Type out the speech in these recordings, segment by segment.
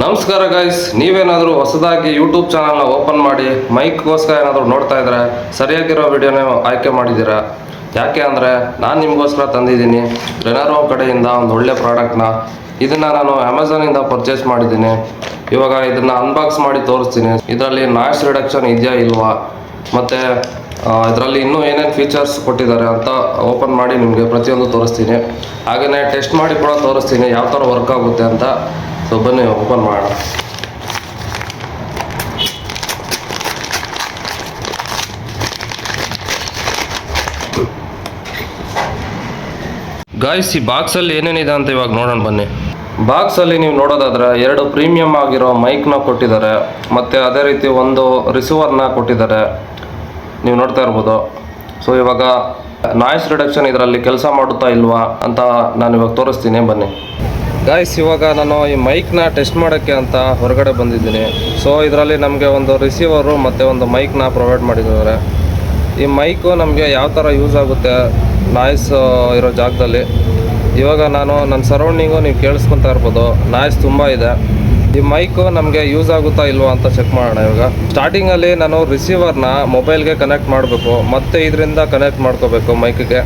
ನಮಸ್ಕಾರ ಗೈಸ್ ನೀವೇನಾದರೂ ಹೊಸದಾಗಿ ಯೂಟ್ಯೂಬ್ ಚಾನಲ್ನ ಓಪನ್ ಮಾಡಿ ಮೈಕ್ಗೋಸ್ಕರ ಏನಾದರೂ ನೋಡ್ತಾ ಇದ್ರೆ ಸರಿಯಾಗಿರೋ ವಿಡಿಯೋನ ಆಯ್ಕೆ ಮಾಡಿದ್ದೀರಾ? ಯಾಕೆ ಅಂದರೆ ನಾನು ನಿಮಗೋಸ್ಕರ ತಂದಿದ್ದೀನಿ. ರೆನಾರೋ ಕಡೆಯಿಂದ ಒಂದು ಒಳ್ಳೆ ಪ್ರಾಡಕ್ಟ್ನ ಇದನ್ನು ನಾನು ಅಮೆಝಾನಿಂದ ಪರ್ಚೇಸ್ ಮಾಡಿದ್ದೀನಿ. ಇವಾಗ ಇದನ್ನು ಅನ್ಬಾಕ್ಸ್ ಮಾಡಿ ತೋರಿಸ್ತೀನಿ. ಇದರಲ್ಲಿ ನಾಯ್ಸ್ ರಿಡಕ್ಷನ್ ಇದೆಯಾ ಇಲ್ವಾ? ಮತ್ತು ಇದರಲ್ಲಿ ಇನ್ನೂ ಏನೇನು ಫೀಚರ್ಸ್ ಕೊಟ್ಟಿದ್ದಾರೆ ಅಂತ ಓಪನ್ ಮಾಡಿ ನಿಮಗೆ ಪ್ರತಿಯೊಂದು ತೋರಿಸ್ತೀನಿ. ಹಾಗೆಯೇ ಟೆಸ್ಟ್ ಮಾಡಿ ಕೂಡ ತೋರಿಸ್ತೀನಿ. ಯಾವ ಥರ ವರ್ಕ್ ಆಗುತ್ತೆ ಅಂತ. ಸೊ ಬನ್ನಿ ಓಪನ್ ಮಾಡೋಣ ಗಾಯ್ಸ್ ಈ ಬಾಕ್ಸಲ್ಲಿ ಏನೇನಿದೆ ಅಂತ ಇವಾಗ ನೋಡೋಣ ಬನ್ನಿ. ಬಾಕ್ಸಲ್ಲಿ ನೀವು ನೋಡೋದಾದ್ರೆ ಎರಡು ಪ್ರೀಮಿಯಂ ಆಗಿರೋ ಮೈಕ್ನ ಕೊಟ್ಟಿದ್ದಾರೆ ಮತ್ತು ಅದೇ ರೀತಿ ಒಂದು ರಿಸೀವರ್ನ ಕೊಟ್ಟಿದ್ದಾರೆ. ನೀವು ನೋಡ್ತಾ ಇರ್ಬೋದು. ಸೊ ಇವಾಗ ನಾಯ್ಸ್ ರಿಡಕ್ಷನ್ ಇದರಲ್ಲಿ ಕೆಲಸ ಮಾಡುತ್ತಾ ಇಲ್ವಾ ಅಂತ ನಾನು ಇವಾಗ ತೋರಿಸ್ತೀನಿ ಬನ್ನಿ. ಗಾಯ್ಸ್ ಇವಾಗ ನಾನು ಈ ಮೈಕ್ನ ಟೆಸ್ಟ್ ಮಾಡೋಕ್ಕೆ ಅಂತ ಹೊರಗಡೆ ಬಂದಿದ್ದೀನಿ. ಸೊ ಇದರಲ್ಲಿ ನಮಗೆ ಒಂದು ರಿಸೀವರು ಮತ್ತು ಒಂದು ಮೈಕ್ನ ಪ್ರೊವೈಡ್ ಮಾಡಿದ್ದಾರೆ. ಈ ಮೈಕು ನಮಗೆ ಯಾವ ಥರ ಯೂಸ್ ಆಗುತ್ತೆ? ನಾಯ್ಸ್ ಇರೋ ಜಾಗದಲ್ಲಿ. ಇವಾಗ ನಾನು ನನ್ನ ಸರೌಂಡಿಂಗು ನೀವು ಕೇಳಿಸ್ಕೊತಾ ಇರ್ಬೋದು. ನಾಯ್ಸ್ ತುಂಬ ಇದೆ. ಈ ಮೈಕು ನಮಗೆ ಯೂಸ್ ಆಗುತ್ತಾ ಇಲ್ವಾ ಅಂತ ಚೆಕ್ ಮಾಡೋಣ ಇವಾಗ. ಸ್ಟಾರ್ಟಿಂಗಲ್ಲಿ ನಾನು ರಿಸೀವರ್ನ ಮೊಬೈಲ್ಗೆ ಕನೆಕ್ಟ್ ಮಾಡಬೇಕು. ಮತ್ತೆ ಇದರಿಂದ ಕನೆಕ್ಟ್ ಮಾಡ್ಕೋಬೇಕು ಮೈಕ್ಗೆ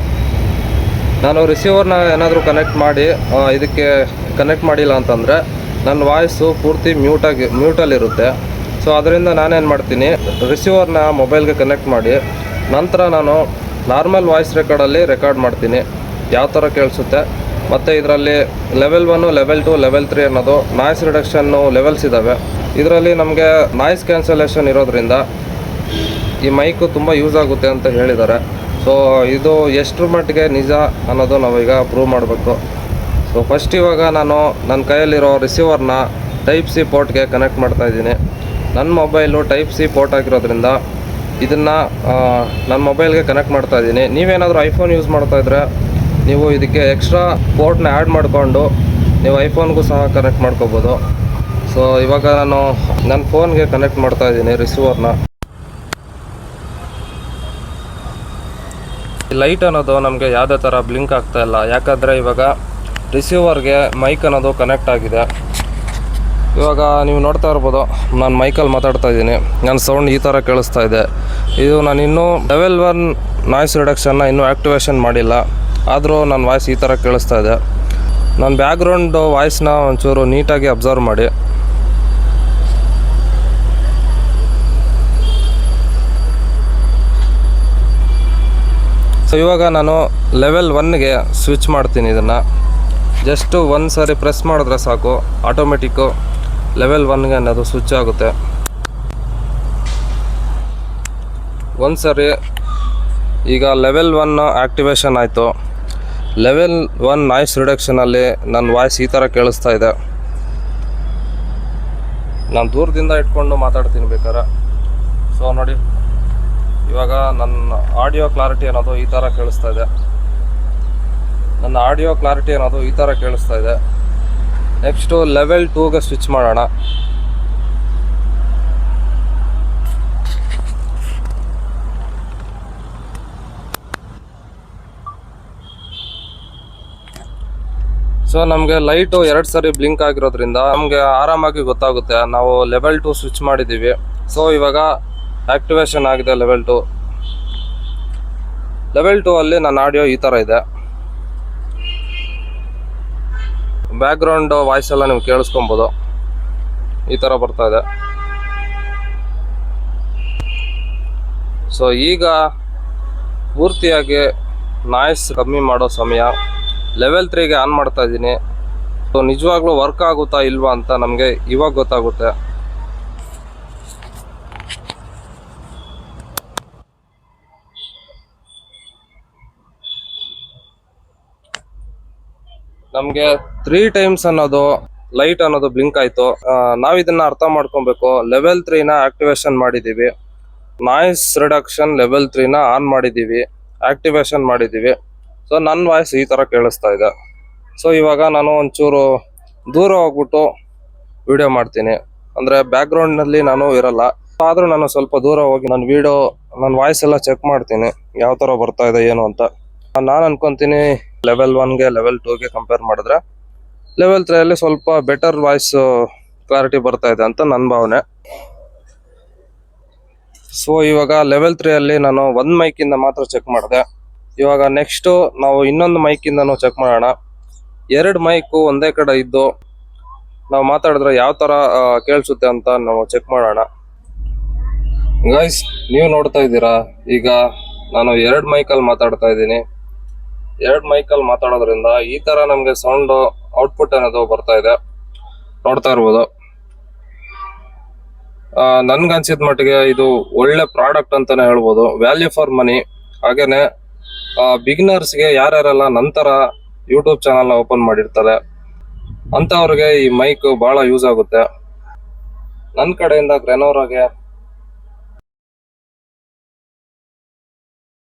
ನಾನು ರಿಸೀವರ್ನ ಏನಾದರೂ ಕನೆಕ್ಟ್ ಮಾಡಿ ಇದಕ್ಕೆ ಕನೆಕ್ಟ್ ಮಾಡಿಲ್ಲ ಅಂತಂದರೆ ನನ್ನ ವಾಯ್ಸು ಪೂರ್ತಿ ಮ್ಯೂಟಾಗಿ ಮ್ಯೂಟಲ್ಲಿರುತ್ತೆ ಸೊ ಅದರಿಂದ ನಾನೇನು ಮಾಡ್ತೀನಿ ರಿಸೀವರ್ನ ಮೊಬೈಲ್ಗೆ ಕನೆಕ್ಟ್ ಮಾಡಿ, ನಂತರ ನಾನು ನಾರ್ಮಲ್ ವಾಯ್ಸ್ ರೆಕಾರ್ಡಲ್ಲಿ ರೆಕಾರ್ಡ್ ಮಾಡ್ತೀನಿ, ಯಾವ ಥರ ಕೇಳಿಸುತ್ತೆ. ಮತ್ತು ಇದರಲ್ಲಿ level one level two level three ಅನ್ನೋದು ನಾಯ್ಸ್ ರಿಡಕ್ಷನ್ನು ಲೆವೆಲ್ಸ್ ಇದ್ದಾವೆ ಇದರಲ್ಲಿ ನಮಗೆ ನಾಯ್ಸ್ ಕ್ಯಾನ್ಸಲೇಷನ್ ಇರೋದ್ರಿಂದ ಈ ಮೈಕು ತುಂಬ ಯೂಸ್ ಆಗುತ್ತೆ ಅಂತ ಹೇಳಿದ್ದಾರೆ. ಸೊ ಇದು ಎಷ್ಟರ ಮಟ್ಟಿಗೆ ನಿಜ ಅನ್ನೋದು ನಾವೀಗ ಪ್ರೂವ್ ಮಾಡಬೇಕು. ಸೊ ಫಸ್ಟ್ ಇವಾಗ ನಾನು ನನ್ನ ಕೈಯಲ್ಲಿರೋ ರಿಸೀವರ್ನ ಟೈಪ್ ಸಿ ಪೋರ್ಟ್ಗೆ ಕನೆಕ್ಟ್ ಮಾಡ್ತಾ ಇದ್ದೀನಿ. ನನ್ನ ಮೊಬೈಲು ಟೈಪ್ ಸಿ ಪೋರ್ಟ್ ಆಗಿರೋದ್ರಿಂದ ಇದನ್ನು ನನ್ನ ಮೊಬೈಲ್ಗೆ ಕನೆಕ್ಟ್ ಮಾಡ್ತಾ ಇದ್ದೀನಿ. ನೀವೇನಾದರೂ ಐಫೋನ್ ಯೂಸ್ ಮಾಡ್ತಾ ಇದ್ರೆ ನೀವು ಇದಕ್ಕೆ ಎಕ್ಸ್ಟ್ರಾ ಪೋರ್ಟ್ನ ಆ್ಯಡ್ ಮಾಡಿಕೊಂಡು ನೀವು ಐಫೋನ್ಗೂ ಸಹ ಕನೆಕ್ಟ್ ಮಾಡ್ಕೋಬೋದು. ಸೊ ಇವಾಗ ನಾನು ನನ್ನ ಫೋನ್ಗೆ ಕನೆಕ್ಟ್ ಮಾಡ್ತಾ ಇದ್ದೀನಿ ರಿಸೀವರ್ನ ಲೈಟ್ ಅನ್ನೋದು ನಮಗೆ ಯಾವುದೇ ಥರ ಬ್ಲಿಂಕ್ ಆಗ್ತಾ ಇಲ್ಲ. ಯಾಕಂದರೆ ಇವಾಗ ರಿಸೀವರ್ಗೆ ಮೈಕ್ ಅನ್ನೋದು ಕನೆಕ್ಟ್ ಆಗಿದೆ. ಇವಾಗ ನೀವು ನೋಡ್ತಾ ಇರ್ಬೋದು, ನಾನು ಮೈಕಲ್ಲಿ ಮಾತಾಡ್ತಾ ಇದ್ದೀನಿ. ನನ್ನ ಸೌಂಡ್ ಈ ಥರ ಕೇಳಿಸ್ತಾ ಇದೆ. ಇದು ನಾನು ಇನ್ನೂ ಲೆವೆಲ್ ಒನ್ ನಾಯ್ಸ್ ರಿಡಕ್ಷನ್ನ ಇನ್ನೂ ಆ್ಯಕ್ಟಿವೇಷನ್ ಮಾಡಿಲ್ಲ. ಆದರೂ ನನ್ನ ವಾಯ್ಸ್ ಈ ಥರ ಕೇಳಿಸ್ತಾ ಇದೆ. ನನ್ನ ಬ್ಯಾಕ್ಗ್ರೌಂಡು ವಾಯ್ಸ್ನ ಒಂಚೂರು ನೀಟಾಗಿ ಅಬ್ಸರ್ವ್ ಮಾಡಿ. ಸೊ ಇವಾಗ ನಾನು ಲೆವೆಲ್ ಒನ್ಗೆ ಸ್ವಿಚ್ ಮಾಡ್ತೀನಿ ಇದನ್ನು. ಜಸ್ಟು ಒಂದು ಸಾರಿ ಪ್ರೆಸ್ ಮಾಡಿದ್ರೆ ಸಾಕು. ಆಟೋಮೆಟಿಕ್ಕು ಲೆವೆಲ್ ಒನ್ಗೆ ಅನ್ನೋದು ಸ್ವಿಚ್ ಆಗುತ್ತೆ. ಒಂದು ಸರಿ ಈಗ ಲೆವೆಲ್ ಒನ್ ಆ್ಯಕ್ಟಿವೇಶನ್ ಆಯಿತು. ಲೆವೆಲ್ ಒನ್ ನಾಯ್ಸ್ ರಿಡಕ್ಷನಲ್ಲಿ ನನ್ನ ವಾಯ್ಸ್ ಈ ಥರ ಕೇಳಿಸ್ತಾ ಇದೆ. ನಾನು ದೂರದಿಂದ ಇಟ್ಕೊಂಡು ಮಾತಾಡ್ತೀನಿ ಬೇಕಾರೆ ಸೊ ನೋಡಿ. ಇವಾಗ ನನ್ನ ಆಡಿಯೋ ಕ್ಲಾರಿಟಿ ಅನ್ನೋದು ಈ ಥರ ಕೇಳಿಸ್ತಾ ಇದೆ. ನನ್ನ ಆಡಿಯೋ ಕ್ಲಾರಿಟಿ ಅನ್ನೋದು ಈ ಥರ ಕೇಳಿಸ್ತಾ ಇದೆ. ನೆಕ್ಸ್ಟು ಲೆವೆಲ್ ಟೂಗೆ ಸ್ವಿಚ್ ಮಾಡೋಣ. ಸೊ ನಮಗೆ ಲೈಟು ಎರಡು ಸರಿ ಬ್ಲಿಂಕ್ ಆಗಿರೋದ್ರಿಂದ ನಮಗೆ ಆರಾಮಾಗಿ ಗೊತ್ತಾಗುತ್ತೆ. ನಾವು ಲೆವೆಲ್ ಟು ಸ್ವಿಚ್ ಮಾಡಿದ್ದೀವಿ. ಸೊ ಇವಾಗ ಆಕ್ಟಿವೇಶನ್ ಆಗಿದೆ ಲೆವೆಲ್ ಟು ಲೆವೆಲ್ ಟು ಅಲ್ಲಿ ನನ್ನ ಆಡಿಯೋ ಈ ಥರ ಇದೆ. ಬ್ಯಾಕ್ಗ್ರೌಂಡ್ ವಾಯ್ಸ್ ಎಲ್ಲ ನೀವು ಕೇಳಿಸ್ಕೊಬೋದು. ಈ ಥರ ಬರ್ತಾ ಇದೆ. ಸೊ ಈಗ ಪೂರ್ತಿಯಾಗಿ ನಾಯ್ಸ್ ಕಮ್ಮಿ ಮಾಡೋ ಸಮಯ. ಲೆವೆಲ್ ತ್ರೀಗೆ ಆನ್ ಮಾಡ್ತಾ ಇದ್ದೀನಿ. ಸೊ ನಿಜವಾಗ್ಲೂ ವರ್ಕ್ ಆಗುತ್ತಾ ಇಲ್ವಾ ಅಂತ ನಮಗೆ ಇವಾಗ ಗೊತ್ತಾಗುತ್ತೆ. ನಮಗೆ ತ್ರೀ ಟೈಮ್ಸ್ ಅನ್ನೋದು ಲೈಟ್ ಅನ್ನೋದು ಬ್ಲಿಂಕ್ ಆಯ್ತು. ನಾವ್ ಇದನ್ನ ಅರ್ಥ ಮಾಡ್ಕೊಬೇಕು. ಲೆವೆಲ್ ತ್ರೀನ ಆಕ್ಟಿವೇಶನ್ ಮಾಡಿದೀವಿ. ನಾಯ್ಸ್ ರಿಡಕ್ಷನ್ ಲೆವೆಲ್ ತ್ರೀನ ಆನ್ ಮಾಡಿದೀವಿ. ಆಕ್ಟಿವೇಶನ್ ಮಾಡಿದೀವಿ. ಸೊ ನನ್ನ ವಾಯ್ಸ್ ಈ ತರ ಕೇಳಿಸ್ತಾ ಇದೆ. ಸೊ ಇವಾಗ ನಾನು ಒಂಚೂರು ದೂರ ಹೋಗ್ಬಿಟ್ಟು ವಿಡಿಯೋ ಮಾಡ್ತೀನಿ. ಅಂದ್ರೆ ಬ್ಯಾಕ್ ಗ್ರೌಂಡ್ನಲ್ಲಿ ನಾನು ಇರಲ್ಲ. ಆದ್ರೂ ನಾನು ಸ್ವಲ್ಪ ದೂರ ಹೋಗಿ ನನ್ನ ವಿಡಿಯೋ ನನ್ನ ವಾಯ್ಸ್ ಎಲ್ಲ ಚೆಕ್ ಮಾಡ್ತೀನಿ. ಯಾವ ತರ ಬರ್ತಾ ಇದೆ, ಏನು ಅಂತ. ನಾನು ಅನ್ಕೊಂತೀನಿ ಲೆವೆಲ್ ಒನ್ಗೆ ಲೆವೆಲ್ ಟೂಗೆ ಕಂಪೇರ್ ಮಾಡಿದ್ರೆ ಲೆವೆಲ್ ತ್ರೀಯಲ್ಲಿ ಸ್ವಲ್ಪ ಬೆಟರ್ ವಾಯ್ಸ್ ಕ್ಲಾರಿಟಿ ಬರ್ತಾ ಇದೆ ಅಂತ ನನ್ನ ಭಾವನೆ. ಸೊ ಇವಾಗ ಲೆವೆಲ್ ತ್ರೀ ಅಲ್ಲಿ ನಾನು ಒಂದ್ ಮೈಕ್ ಇಂದ ಮಾತ್ರ ಚೆಕ್ ಮಾಡಿದೆ. ಇವಾಗ ನೆಕ್ಸ್ಟ್ ನಾವು ಇನ್ನೊಂದು ಮೈಕ್ ಇಂದನೂ ಚೆಕ್ ಮಾಡೋಣ. ಎರಡು ಮೈಕು ಒಂದೇ ಕಡೆ ಇದ್ದು, ನಾವು ಮಾತಾಡಿದ್ರೆ ಯಾವ ತರ ಕೇಳಿಸುತ್ತೆ ಅಂತ ನಾವು ಚೆಕ್ ಮಾಡೋಣ. ಗೈಸ್ ನೀವು ನೋಡ್ತಾ ಇದ್ದೀರಾ? ಈಗ ನಾನು ಎರಡು ಮೈಕಲ್ಲಿ ಮಾತಾಡ್ತಾ ಇದ್ದೀನಿ. ಎರಡು ಮೈಕಲ್ ಮಾತಾಡೋದ್ರಿಂದ ಈ ತರ ನಮ್ಗೆ ಸೌಂಡ್ ಔಟ್ಪುಟ್ ಅನ್ನೋದು ಬರ್ತಾ ಇದೆ. ನೋಡ್ತಾ ಇರ್ಬೋದು. ನನ್ಗನ್ಸಿದ ಮಟ್ಟಿಗೆ ಇದು ಒಳ್ಳೆ ಪ್ರಾಡಕ್ಟ್ ಅಂತಾನೆ ಹೇಳ್ಬೋದು. ವ್ಯಾಲ್ಯೂ ಫಾರ್ ಮನಿ ಹಾಗೇನೆ ಬಿಗಿನರ್ಸ್ಗೆ ಯಾರ್ಯಾರೆಲ್ಲ ನಂತರ ಯೂಟ್ಯೂಬ್ ಚಾನಲ್ನ ಓಪನ್ ಮಾಡಿರ್ತಾರೆ ಅಂಥವ್ರಿಗೆ ಈ ಮೈಕ್ ಬಹಳ ಯೂಸ್ ಆಗುತ್ತೆ. ನನ್ನ ಕಡೆಯಿಂದ ಗ್ರೆನೋರಾಗೆ